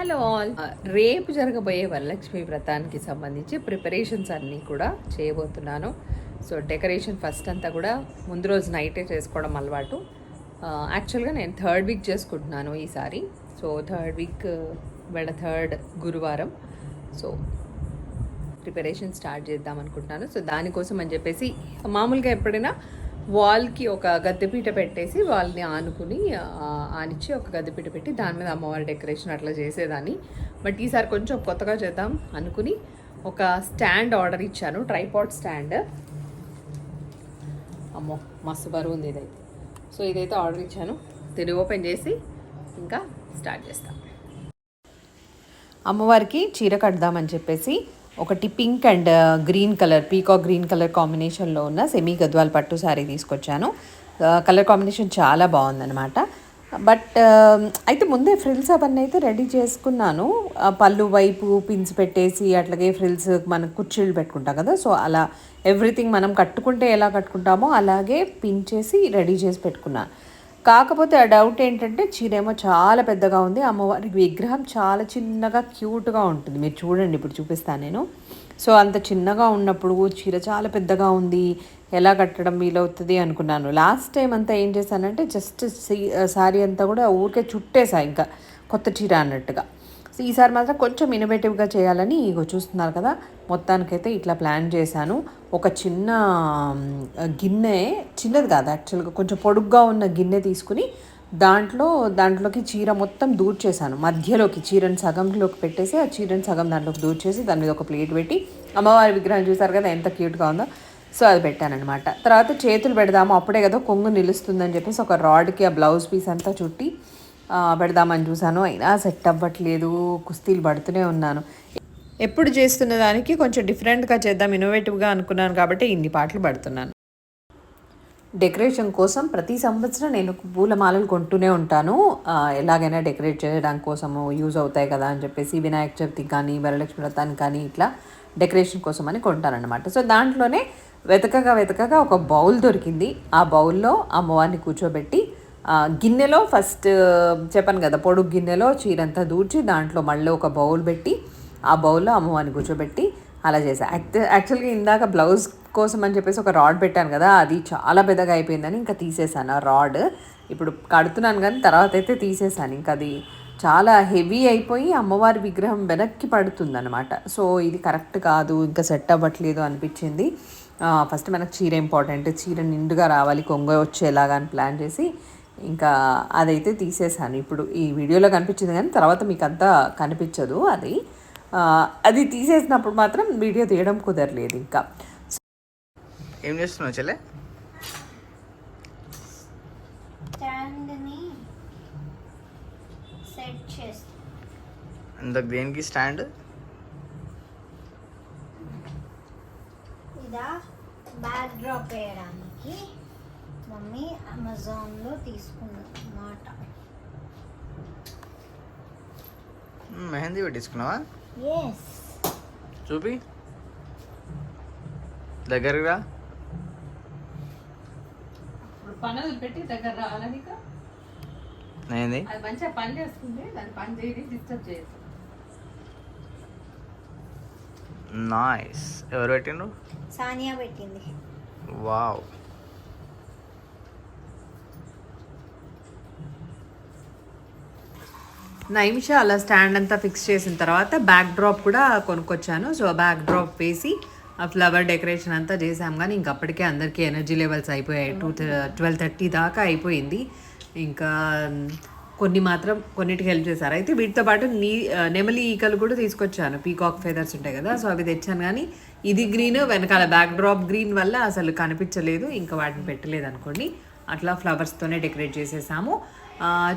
Hello all. రేపు జరగబోయే వరలక్ష్మి వ్రతానికి సంబంధించి ప్రిపరేషన్స్ అన్నీ కూడా చేయబోతున్నాను. సో డెకరేషన్ ఫస్ట్ అంతా కూడా ముందు రోజు నైటే చేసుకోవడం అలవాటు. యాక్చువల్గా నేను థర్డ్ వీక్ చేసుకుంటున్నాను ఈసారి సో థర్డ్ వీక్ వెళ్ళ థర్డ్ గురువారం. సో ప్రిపరేషన్ స్టార్ట్ చేద్దాం అనుకుంటున్నాను. సో దానికోసం అని చెప్పేసి మామూలుగా ఎప్పుడైనా వాల్కి ఒక గద్దెపీట పెట్టేసి వాళ్ళని ఆనుకుని ఆనిచ్చి ఒక గద్దెపీట పెట్టి దాని మీద అమ్మవారి డెకరేషన్ అట్లా చేసేదాన్ని. బట్ ఈసారి కొంచెం కొత్తగా చేద్దాం అనుకుని ఒక స్టాండ్ ఆర్డర్ ఇచ్చాను ట్రైపాడ్ స్టాండ్. అమ్మో మస్తు బరువు ఉంది ఇదైతే. సో ఇదైతే ఆర్డర్ ఇచ్చాను. తెలుగు ఓపెన్ చేసి ఇంకా స్టార్ట్ చేస్తాం. అమ్మవారికి చీర కడదామని చెప్పేసి ఒకటి pink and green colour peacock green colour కాంబినేషన్లో ఉన్న సెమీ గద్వాల్ పట్టు శారీ తీసుకొచ్చాను. కలర్ కాంబినేషన్ చాలా బాగుందన్నమాట. బట్ అయితే ముందే ఫ్రిల్స్ అవన్నీ అయితే రెడీ చేసుకున్నాను. పళ్ళు వైపు పిన్స్ పెట్టేసి అట్లాగే ఫ్రిల్స్ మనం కుర్చీలు పెట్టుకుంటాం కదా సో అలా ఎవ్రీథింగ్ మనం కట్టుకుంటే ఎలా కట్టుకుంటామో అలాగే పిన్ చేసి రెడీ చేసి పెట్టుకున్నాను. కాకపోతే ఆ డౌట్ ఏంటంటే చీరేమో చాలా పెద్దగా ఉంది. అమ్మవారికి విగ్రహం చాలా చిన్నగా క్యూట్గా ఉంటుంది. మీరు చూడండి ఇప్పుడు చూపిస్తాను నేను. సో అంత చిన్నగా ఉన్నప్పుడు చీర చాలా పెద్దగా ఉంది. ఎలా కట్టడం వీలవుతుంది అనుకున్నాను. లాస్ట్ టైం అంతా ఏం చేశానంటే జస్ట్ సారీ అంతా కూడా ఊరికే చుట్టేసా ఇంకా. కొత్త చీర అన్నట్టుగా. సో ఈసారి మాత్రం కొంచెం ఇన్నోవేటివ్గా చేయాలని ఇగో చూస్తున్నారు కదా. మొత్తానికైతే ఇట్లా ప్లాన్ చేశాను. ఒక చిన్న గిన్నె చిన్నది కాదు యాక్చువల్గా కొంచెం పొడుగ్గా ఉన్న గిన్నె తీసుకుని దాంట్లో దాంట్లోకి చీర మొత్తం దూర్చేసాను మధ్యలోకి చీరని సగంలోకి పెట్టేసి ఆ చీరని సగం దాంట్లోకి దూర్చేసి దాని మీద ఒక ప్లేట్ పెట్టి అమ్మవారి విగ్రహం చూసారు కదా ఎంత క్యూట్గా ఉందో. సో అది పెట్టానమాట తర్వాత చేతులు పెడదాము. అప్పుడే కదా కొంగు నిలుస్తుందని చెప్పేసి ఒక రాడ్కి ఆ బ్లౌజ్ పీస్ అంతా చుట్టి పెడదామని చూసాను అయినా సెట్ అవ్వట్లేదు. కుస్తీలు పడుతూనే ఉన్నాను. ఎప్పుడు చేస్తున్న దానికి కొంచెం డిఫరెంట్గా చేద్దాం ఇన్నోవేటివ్గా అనుకున్నాను కాబట్టి ఇన్ని పాటలు పడుతున్నాను. డెకరేషన్ కోసం ప్రతి సంవత్సరం నేను పూలమాలలు కొంటూనే ఉంటాను. ఎలాగైనా డెకరేట్ చేయడానికి కోసము యూజ్ అవుతాయి కదా అని చెప్పేసి వినాయక చవితికి కానీ వరలక్ష్మి వ్రతానికి కానీ ఇట్లా డెకరేషన్ కోసం అని కొంటానన్నమాట. సో దాంట్లోనే వెతకగా వెతకగా ఒక బౌల్ దొరికింది. ఆ బౌల్లో అమ్మవారిని కూర్చోబెట్టి గిన్నెలో ఫస్ట్ చెప్పాను కదా పొడుగు గిన్నెలో చీరంతా దూర్చి దాంట్లో మళ్ళీ ఒక బౌల్ పెట్టి ఆ బౌల్లో అమ్మవారిని కూర్చోబెట్టి అలా చేశాను యాక్చువల్గా ఇందాక బ్లౌజ్ కోసం అని చెప్పేసి ఒక రాడ్ పెట్టాను కదా అది చాలా పెద్దగా అయిపోయిందని ఇంకా తీసేసాను ఆ రాడ్. ఇప్పుడు కడుతున్నాను కానీ తర్వాత అయితే తీసేసాను ఇంకా అది చాలా హెవీ అయిపోయి అమ్మవారి విగ్రహం వెనక్కి పడుతుంది అనమాట సో ఇది కరెక్ట్ కాదు ఇంకా సెట్ అవ్వట్లేదు అనిపించింది. ఫస్ట్ మనకు చీర ఇంపార్టెంట్ చీర నిండుగా రావాలి కొంగ వచ్చేలాగా అని ప్లాన్ చేసి ఇంకా అదైతే తీసేసాను ఇప్పుడు ఈ వీడియోలో కనిపించింది కానీ తర్వాత మీకు అంతా కనిపించదు అది. అది తీసేసినప్పుడు మాత్రం వీడియో తీయడం కుదరలేదు ఇంకా. ఏం చేస్తున్నావు చెల్లె? దేనికి స్టాండ్? ఇదా బ్యాక్ డ్రాప్ వేయడానికి. మమ్మీ అమెజాన్లో తీసుకుంది అన్నమాట మెహందీ పెట్టించుకున్నావా చూపి. దగ్గరగా ఇప్పుడు పనులు పెట్టి దగ్గర రావాలని అది మంచిగా పని చేస్తుంది దాని పని చేయడం డిస్టర్బ్ చేయదు నాయిస్ ఎవరు పెట్టిండ్రు? సానియా పెట్టింది. వావ్ నైమిష అలా స్టాండ్ అంతా ఫిక్స్ చేసిన తర్వాత బ్యాక్ డ్రాప్ కూడా కొనుక్కొచ్చాను. సో బ్యాక్ డ్రాప్ వేసి ఆ ఫ్లవర్ డెకరేషన్ అంతా చేసాం కానీ ఇంక అప్పటికే అందరికీ ఎనర్జీ లెవెల్స్ అయిపోయాయి. టూ ట్వెల్వ్ థర్టీ దాకా అయిపోయింది. ఇంకా కొన్ని మాత్రం కొన్నిటికి హెల్ప్ చేశారు. అయితే వీటితో పాటు నీ నెమలి ఈకలు కూడా తీసుకొచ్చాను. పీకాక్ ఫెదర్స్ ఉంటాయి కదా సో అవి తెచ్చాను. కానీ ఇది గ్రీన్ వెనకాల బ్యాక్ డ్రాప్ గ్రీన్ వల్ల అసలు కనిపించలేదు. ఇంకా వాటిని పెట్టలేదు అనుకోండి. అట్లా ఫ్లవర్స్తోనే డెకరేట్ చేసేసాము.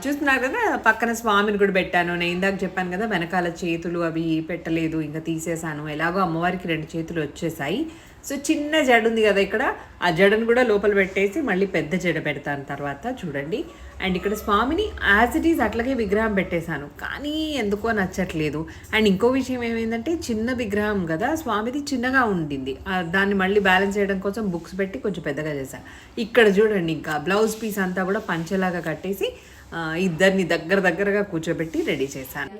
చూస్తున్నారు కదా పక్కన స్వామిని కూడా పెట్టాను. నేను ఇందాక చెప్పాను కదా వెనకాల చేతులు అవి పెట్టలేదు ఇంకా తీసేసాను ఎలాగో అమ్మవారికి రెండు చేతులు వచ్చేసాయి. సో చిన్న జడ ఉంది కదా ఇక్కడ ఆ జడను కూడా లోపల పెట్టేసి మళ్ళీ పెద్ద జడ పెడతాను తర్వాత చూడండి. అండ్ ఇక్కడ స్వామిని యాజ్ ఇట్ ఈజ్ అట్లాగే విగ్రహం పెట్టేశాను. కానీ ఎందుకో నచ్చట్లేదు. అండ్ ఇంకో విషయం ఏమైందంటే చిన్న విగ్రహం కదా స్వామిది చిన్నగా ఉండింది. దాన్ని మళ్ళీ బ్యాలెన్స్ చేయడం కోసం బుక్స్ పెట్టి కొంచెం పెద్దగా చేశాను. ఇక్కడ చూడండి ఇంకా బ్లౌజ్ పీస్ అంతా కూడా పంచెలాగా కట్టేసి ఇద్దరిని దగ్గర దగ్గరగా కూర్చోబెట్టి రెడీ చేశాను.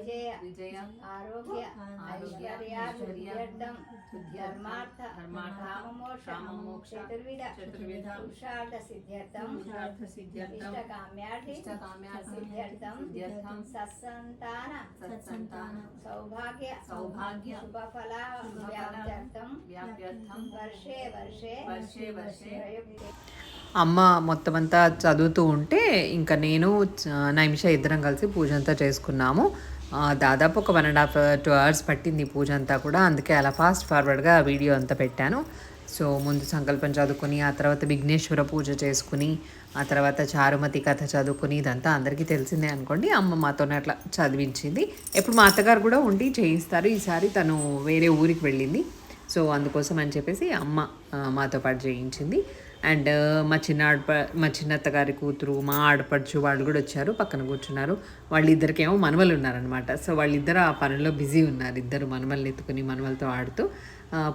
అయితే విజయం ఆరోగ్య ఆరోగ్య, ఐశ్వర్యార్థం ధర్మార్థ ధర్మార్థ, కామమోక్ష కామమోక్ష, చతుర్విధ చతుర్విధ, పురుషార్థ సిద్ధ్యర్థం. పురుషార్థ సిద్ధ్యర్థం, ఇష్టకామ్యార్థి ఇష్టకామ్యార్థి, సిద్ధ్యర్థం. సిద్ధ్యర్థం, సత్సంతాన సత్సంతాన, సౌభాగ్య సౌభాగ్య, శుభఫల శుభఫల, వ్యాప్త్యర్థం వ్యాప్త్యర్థం, వర్షే వర్షే. వర్షే వర్షే, ప్రయుక్తే అమ్మ మొత్తం అంతా చదువుతూ ఉంటే ఇంకా నేను నైమిష ఇద్దరం కలిసి పూజ అంతా చేసుకున్నాము. దాదాపు ఒక one and half two hours పట్టింది పూజ అంతా కూడా. అందుకే అలా ఫాస్ట్ ఫార్వర్డ్గా వీడియో అంతా పెట్టాను. సో ముందు సంకల్పం చదువుకుని ఆ తర్వాత విఘ్నేశ్వర పూజ చేసుకుని ఆ తర్వాత చారుమతి కథ చదువుకుని ఇదంతా అందరికీ తెలిసిందే అనుకోండి. అమ్మ మాతోనే అట్లా చదివించింది. ఇప్పుడు మా అత్తగారు కూడా ఉండి చేయిస్తారు. ఈసారి తను వేరే ఊరికి వెళ్ళింది. సో అందుకోసం అని చెప్పేసి అమ్మ మాతో పాటు చేయించింది. అండ్ మా చిన్న ఆడప మా చిన్నత్త గారి కూతురు మా ఆడపడుచు వాళ్ళు కూడా వచ్చారు పక్కన కూర్చున్నారు. వాళ్ళిద్దరికేమో మనవలు ఉన్నారనమాట సో వాళ్ళిద్దరు ఆ పనిలో బిజీ ఉన్నారు. ఇద్దరు మనవల్ని ఎత్తుకుని మనవలతో ఆడుతూ.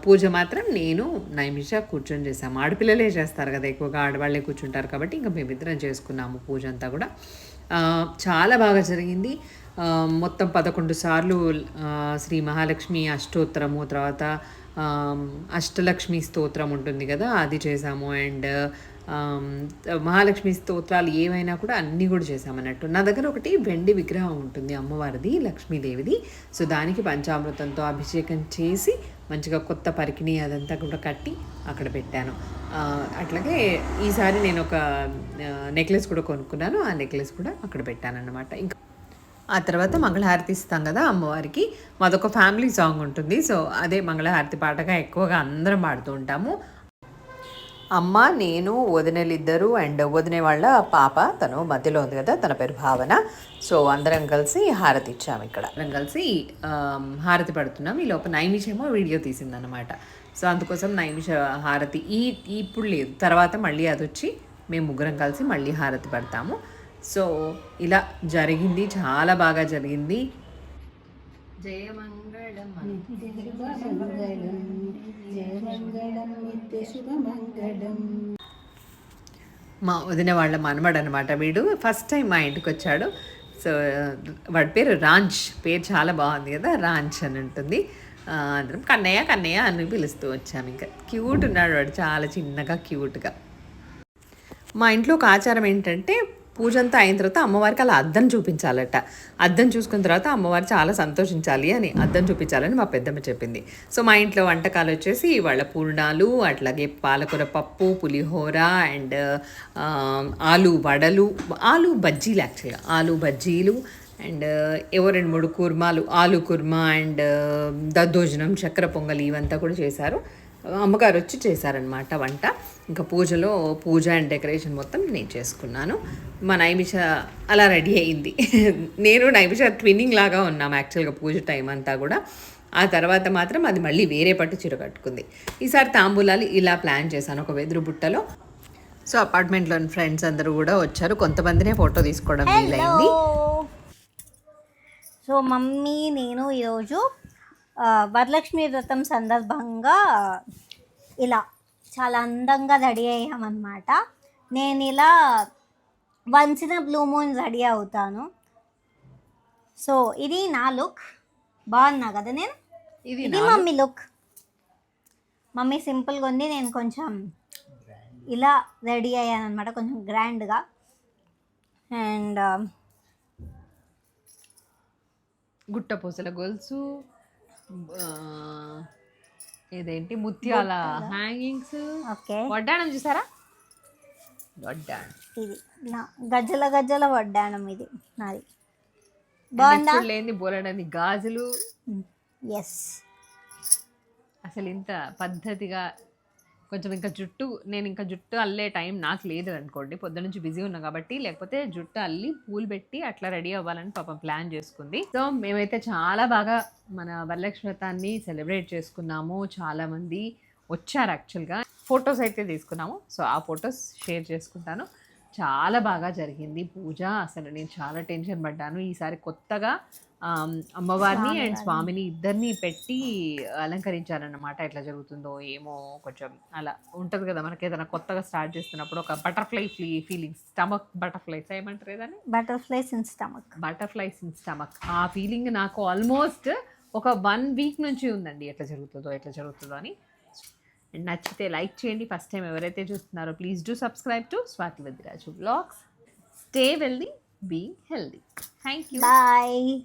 పూజ మాత్రం నేను నైమిష కూర్చొని చేసాము ఆడపిల్లలే చేస్తారు కదా ఎక్కువగా ఆడవాళ్ళే కూర్చుంటారు కాబట్టి ఇంకా మేమిద్దరం చేసుకున్నాము పూజ అంతా కూడా. చాలా బాగా జరిగింది. మొత్తం పదకొండు సార్లు శ్రీ మహాలక్ష్మి అష్టోత్తరము తర్వాత అష్టలక్ష్మి స్తోత్రం ఉంటుంది కదా అది చేసాము. అండ్ మహాలక్ష్మి స్తోత్రాలు ఏవైనా కూడా అన్నీ కూడా చేశామన్నట్టు నా దగ్గర ఒకటి వెండి విగ్రహం ఉంటుంది అమ్మవారిది లక్ష్మీదేవిది. సో దానికి పంచామృతంతో అభిషేకం చేసి మంచిగా కొత్త పరికిణి అదంతా కూడా కట్టి అక్కడ పెట్టాను. అట్లాగే ఈసారి నేను ఒక నెక్లెస్ కూడా కొనుక్కున్నాను. ఆ నెక్లెస్ కూడా అక్కడ పెట్టాను అనమాట ఇంకా ఆ తర్వాత మంగళహారతి ఇస్తాం కదా అమ్మవారికి. మాదొక ఫ్యామిలీ సాంగ్ ఉంటుంది. సో అదే మంగళహారతి పాటగా ఎక్కువగా అందరం పాడుతూ ఉంటాము. అమ్మ నేను వదినలిద్దరు అండ్ వదినే వాళ్ళ పాప తను మధ్యలో ఉంది కదా తన పేరు భావన. సో అందరం కలిసి హారతి ఇచ్చాము ఇక్కడ. అందరం కలిసి హారతి పడుతున్నాం. ఈ లోపల నైమిషేమో వీడియో తీసిందనమాట సో అందుకోసం నైమిష హారతి ఈ ఇప్పుడు లేదు. తర్వాత మళ్ళీ అది వచ్చి మేము ముగ్గురం కలిసి మళ్ళీ హారతి పడతాము. సో ఇలా జరిగింది చాలా బాగా జరిగింది. జయమంగళం మా వదిన వాళ్ళ మనమడు అనమాట వీడు. ఫస్ట్ టైం మా ఇంటికి వచ్చాడు. సో వాడి పేరు రాంచ్. పేరు చాలా బాగుంది కదా రాంచ్ అని ఉంటుంది. అందరం కన్నయ్య కన్నయ్య అని పిలుస్తూ వచ్చాము ఇంకా. క్యూట్ ఉన్నాడు వాడు చాలా చిన్నగా క్యూట్గా మా ఇంట్లో ఒక ఆచారం ఏంటంటే పూజ అంతా అయిన తర్వాత అమ్మవారికి అలా అద్దం చూపించాలట. అద్దం చూసుకున్న తర్వాత అమ్మవారు చాలా సంతోషించాలి అని అద్దం చూపించాలని మా పెద్దమ్మ చెప్పింది. సో మా ఇంట్లో వంటకాలు వచ్చేసి వాళ్ళ పూర్ణాలు అట్లాగే పాలకూర పప్పు పులిహోర అండ్ ఆలు వడలు ఆలు బజ్జీలు యాక్చువల్గా ఆలు బజ్జీలు అండ్ ఏవో రెండు మూడు కుర్మాలు ఆలు కుర్మా అండ్ దద్దోజనం చక్కెర పొంగలి ఇవంతా కూడా చేశారు. అమ్మగారు వచ్చి చేశారనమాట వంట. ఇంకా పూజలో పూజ అండ్ డెకరేషన్ మొత్తం నేను చేసుకున్నాను. మా నైమిష అలా రెడీ అయింది. నేను నైమిష ట్విన్నింగ్ లాగా ఉన్నాం యాక్చువల్గా పూజ టైం అంతా కూడా. ఆ తర్వాత మాత్రం అది మళ్ళీ వేరే పట్టు చీర కట్టుకుంది. ఈసారి తాంబూలాలు ఇలా ప్లాన్ చేశాను ఒక వెదురు బుట్టలో. సో అపార్ట్మెంట్లోని ఫ్రెండ్స్ అందరూ కూడా వచ్చారు. కొంతమందినే ఫోటో తీసుకోవడం వీలైంది. సో మమ్మీ నేను ఈరోజు వరలక్ష్మి వ్రతం సందర్భంగా ఇలా చాలా అందంగా రెడీ అయ్యామన్నమాట. నేను ఇలా ఇన్ బ్లూ మూన్ రెడీ అవుతాను. సో ఇది నా లుక్. బాగున్నా కదా నేను? ఇది ఇది మమ్మీ లుక్. మమ్మీ సింపుల్గా ఉంది నేను కొంచెం ఇలా రెడీ అయ్యాను అనమాట కొంచెం గ్రాండ్గా. అండ్ గుట్ట పూసల గొలుసు. ఇదేంటి ముత్యాల? Hangings okay. వడ్డాణం చూసారా? వడ్డాణం. ఇది నా గజ్జల గజ్జల వడ్డానం ఇది నాది. బాగుందా? లేని బోలెడని గాజులు. ఎస్ అసలు ఇంత పద్ధతిగా కొంచెం ఇంకా జుట్టు నేను ఇంకా జుట్టు అల్లే టైం నాకు లేదు అనుకోండి. పొద్దు నుంచి బిజీ ఉన్నా కాబట్టి లేకపోతే జుట్టు అల్లి పూలు పెట్టి అట్లా రెడీ అవ్వాలని పాపం ప్లాన్ చేసుకుంది. సో మేమైతే చాలా బాగా మన వరలక్ష్మి వ్రతాన్ని సెలబ్రేట్ చేసుకున్నాము. చాలామంది వచ్చారు యాక్చువల్గా. ఫొటోస్ అయితే తీసుకున్నాము. సో ఆ ఫొటోస్ షేర్ చేసుకుంటాను. చాలా బాగా జరిగింది. పూజ అసలు నేను చాలా టెన్షన్ పడ్డాను. ఈసారి కొత్తగా అమ్మవారిని అండ్ స్వామిని ఇద్దరిని పెట్టి అలంకరించారన్నమాట. ఎట్లా జరుగుతుందో ఏమో కొంచెం అలా ఉంటుంది కదా మనకి ఏదైనా కొత్తగా స్టార్ట్ చేస్తున్నప్పుడు ఒక butterfly flea feelings. Stomach butterflies ఏమంటారు ఏదని butterflies in stomach. Butterflies in stomach. ఆ ఫీలింగ్ నాకు ఆల్మోస్ట్ ఒక వన్ వీక్ నుంచి ఉందండి. ఎట్లా జరుగుతుందో ఎట్లా జరుగుతుందో అని. నచ్చితే లైక్ చేయండి. ఫస్ట్ టైం ఎవరైతే చూస్తున్నారో please do subscribe to Swathi Vaddiraju blogs stay wealthy be healthy. Thank you. Bye.